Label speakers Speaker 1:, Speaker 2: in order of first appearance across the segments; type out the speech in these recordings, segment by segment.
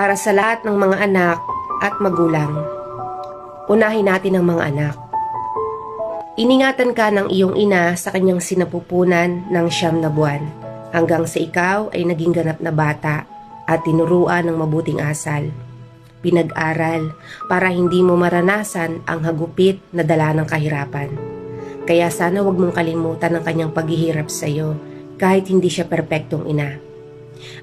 Speaker 1: para sa lahat ng mga anak at magulang. Unahin natin ang mga anak. Iningatan ka ng iyong ina sa kanyang sinapupunan ng siyam na buwan hanggang sa ikaw ay naging ganap na bata at tinuruan ng mabuting asal. Pinag-aral para hindi mo maranasan ang hagupit na dala ng kahirapan. Kaya sana wag mong kalimutan ang kanyang paghihirap sa iyo kahit hindi siya perpektong ina.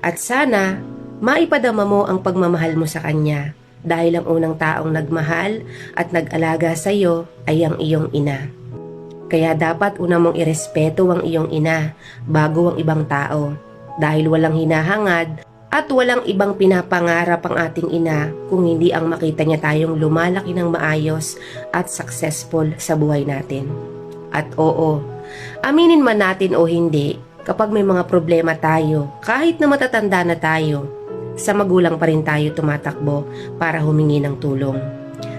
Speaker 1: At sana maipadama mo ang pagmamahal mo sa kanya dahil ang unang taong nagmahal at nag-alaga sa iyo ay ang iyong ina. Kaya dapat una mong irespeto ang iyong ina bago ang ibang tao dahil walang hinahangad at walang ibang pinapangarap ang ating ina kung hindi ang makita niya tayong lumalaki ng maayos at successful sa buhay natin. At oo, aminin man natin o hindi, kapag may mga problema tayo, kahit na matatanda na tayo, sa magulang pa rin tayo tumatakbo para humingi ng tulong.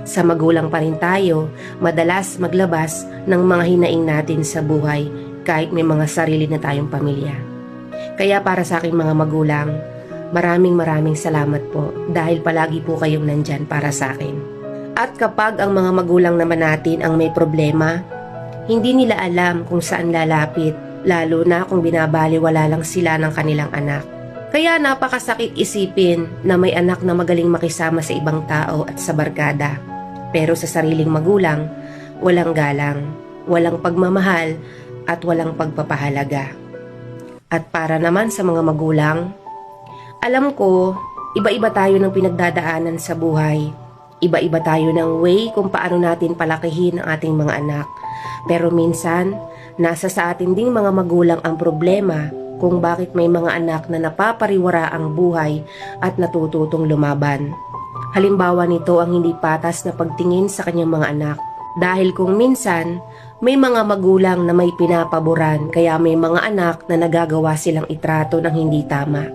Speaker 1: Sa magulang pa rin tayo, madalas maglabas ng mga hinaing natin sa buhay kahit may mga sarili na tayong pamilya. Kaya para sa aking mga magulang, maraming maraming salamat po dahil palagi po kayong nandyan para sa akin. At kapag ang mga magulang naman natin ang may problema, hindi nila alam kung saan lalapit, lalo na kung binabaliwala lang sila ng kanilang anak. Kaya napakasakit isipin na may anak na magaling makisama sa ibang tao at sa barkada. Pero sa sariling magulang, walang galang, walang pagmamahal at walang pagpapahalaga. At para naman sa mga magulang, alam ko, iba-iba tayo ng pinagdadaanan sa buhay. Iba-iba tayo ng way kung paano natin palakihin ang ating mga anak. Pero minsan, nasa sa atin ding mga magulang ang problema kung bakit may mga anak na napapariwara ang buhay at natututong lumaban. Halimbawa nito ang hindi patas na pagtingin sa kanyang mga anak. Dahil kung minsan, may mga magulang na may pinapaboran kaya may mga anak na nagagawa silang itrato ng hindi tama.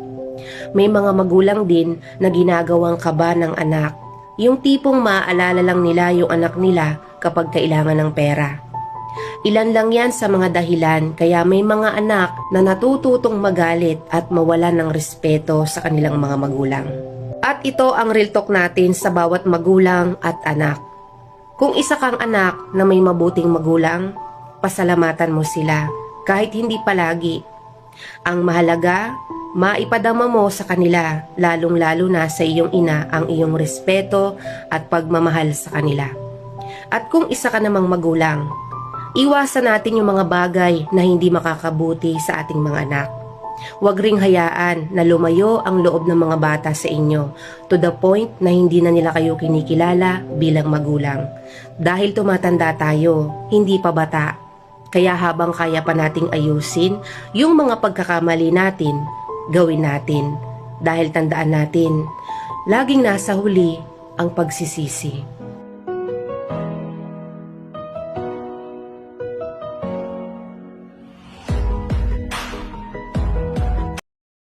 Speaker 1: May mga magulang din na ginagawang kaba ng anak. Yung tipong maaalala lang nila yung anak nila kapag kailangan ng pera. Ilan lang yan sa mga dahilan kaya may mga anak na natututong magalit at mawalan ng respeto sa kanilang mga magulang. At ito ang real talk natin sa bawat magulang at anak. Kung isa kang anak na may mabuting magulang, pasalamatan mo sila kahit hindi palagi. Ang mahalaga, maipadama mo sa kanila lalong-lalo na sa iyong ina ang iyong respeto at pagmamahal sa kanila. At kung isa ka namang magulang, iwasan natin yung mga bagay na hindi makakabuti sa ating mga anak. Huwag ring hayaan na lumayo ang loob ng mga bata sa inyo to the point na hindi na nila kayo kinikilala bilang magulang. Dahil tumatanda tayo, hindi pa bata. Kaya habang kaya pa nating ayusin yung mga pagkakamali natin, gawin natin. Dahil tandaan natin, laging nasa huli ang pagsisisi.